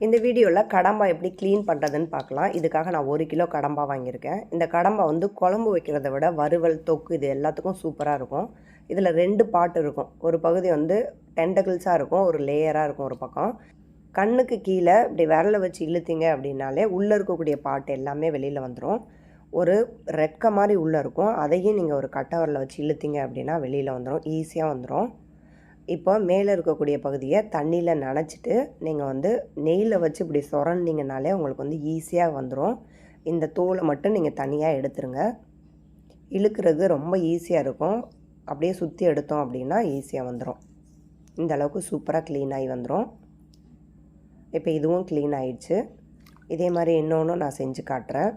இந்த வீடியோவில் கடம்பா எப்படி க்ளீன் பண்ணுறதுன்னு பார்க்கலாம். இதுக்காக நான் ஒரு கிலோ கடம்பா வாங்கியிருக்கேன். இந்த கடம்பா வந்து குழம்பு வைக்கிறத விட வறுவல் தொக்கு இது எல்லாத்துக்கும் சூப்பராக இருக்கும். இதில் ரெண்டு பாட்டு இருக்கும். ஒரு பகுதி வந்து டெண்டகிள்ஸாக இருக்கும் ஒரு லேயராக இருக்கும் ஒரு பக்கம். கண்ணுக்கு கீழே இப்படி விரலை வச்சு இழுத்தீங்க அப்படின்னாலே உள்ளே இருக்கக்கூடிய பாட்டு எல்லாமே வெளியில் வந்துடும் ஒரு ரெக்க மாதிரி உள்ளே இருக்கும். அதையும் நீங்கள் ஒரு கட்டவரில் வச்சு இழுத்தீங்க அப்படின்னா வெளியில் வந்துடும் ஈஸியாக வந்துடும் இப்போ மேலே இருக்கக்கூடிய பகுதியை தண்ணியில் நனைச்சிட்டு நீங்கள் வந்து நெய்யில் வச்சு இப்படி சுரண்டிங்கனாலே உங்களுக்கு வந்து ஈஸியாக வந்துடும் இந்த தோலை மட்டும் நீங்கள் தனியாக எடுத்துருங்க. இழுக்கிறது ரொம்ப ஈஸியாக இருக்கும். அப்படியே சுற்றி எடுத்தோம் அப்படின்னா ஈஸியாக வந்துடும் இந்த அளவுக்கு சூப்பராக க்ளீன் ஆகி வந்துடும் இப்போ இதுவும் க்ளீன் ஆயிடுச்சு. இதே மாதிரி இன்னொன்று நான் செஞ்சு காட்டுறேன்.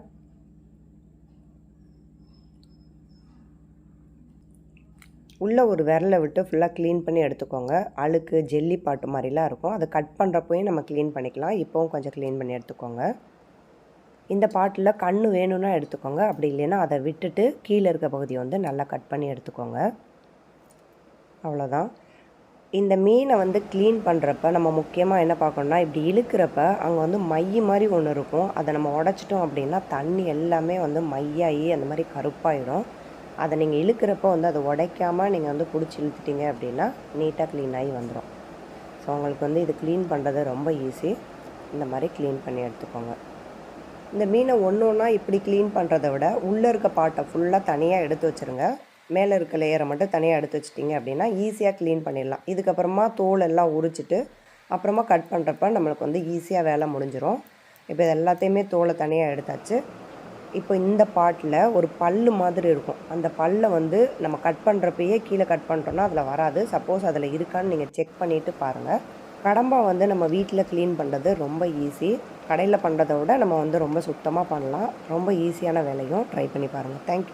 உள்ளே ஒரு விரலை விட்டு ஃபுல்லாக க்ளீன் பண்ணி எடுத்துக்கோங்க. அழுக்கு ஜெல்லி பாட்டு மாதிரிலாம் இருக்கும். அதை கட் பண்ணுறப்பையும் நம்ம க்ளீன் பண்ணிக்கலாம். இப்போவும் கொஞ்சம் க்ளீன் பண்ணி எடுத்துக்கோங்க. இந்த பாட்டில் கண் வேணும்னா எடுத்துக்கோங்க. அப்படி இல்லைன்னா அதை விட்டுட்டு கீழே இருக்க பகுதியை வந்து நல்லா கட் பண்ணி எடுத்துக்கோங்க. அவ்வளோதான் இந்த மீனை வந்து க்ளீன் பண்ணுறப்ப நம்ம முக்கியமாக என்ன பார்க்கணும்னா இப்படி இழுக்கிறப்ப அங்கே வந்து மை மாதிரி ஒன்று இருக்கும். அதை நம்ம உடச்சிட்டோம் அப்படின்னா தண்ணி எல்லாமே வந்து மையாகி அந்த மாதிரி கருப்பாயிடும். அதை நீங்கள் இழுக்கிறப்போ வந்து அதை உடைக்காமல் நீங்கள் வந்து பிடிச்சி இழுத்துட்டீங்க அப்படின்னா நீட்டாக க்ளீன் ஆகி வந்துடும் ஸோ உங்களுக்கு வந்து இது க்ளீன் பண்ணுறது ரொம்ப ஈஸி இந்த மாதிரி க்ளீன் பண்ணி எடுத்துக்கோங்க. இந்த மீனை ஒன்று ஒன்றா இப்படி க்ளீன் பண்ணுறத விட உள்ளே இருக்க பாட்டை ஃபுல்லாக தனியாக எடுத்து வச்சுருங்க. மேலே இருக்க லேயரை மட்டும் தனியாக எடுத்து வச்சிட்டிங்க அப்படின்னா ஈஸியாக க்ளீன் பண்ணிடலாம். இதுக்கப்புறமா தோல் எல்லாம் உரிச்சிட்டு அப்புறமா கட் பண்ணுறப்ப நம்மளுக்கு வந்து ஈஸியாக வேலை முடிஞ்சிடும் இப்போ இது எல்லாத்தையுமே தோலை தனியாக எடுத்தாச்சு. இப்போ இந்த பாட்டில் ஒரு பல்லு மாதிரி இருக்கும். அந்த பல்லை வந்து நம்ம கட் பண்ணுறப்பயே கீழே கட் பண்ணுறோன்னா அதில் வராது. சப்போஸ் அதில் இருக்கான்னு நீங்கள் செக் பண்ணிவிட்டு பாருங்கள் கடம்பா வந்து நம்ம வீட்டில் க்ளீன் பண்ணுறது ரொம்ப ஈஸி. கடையில் பண்ணுறத விட நம்ம வந்து ரொம்ப சுத்தமாக பண்ணலாம். ரொம்ப ஈஸியான வேலையும் ட்ரை பண்ணி பாருங்கள் தேங்க்யூ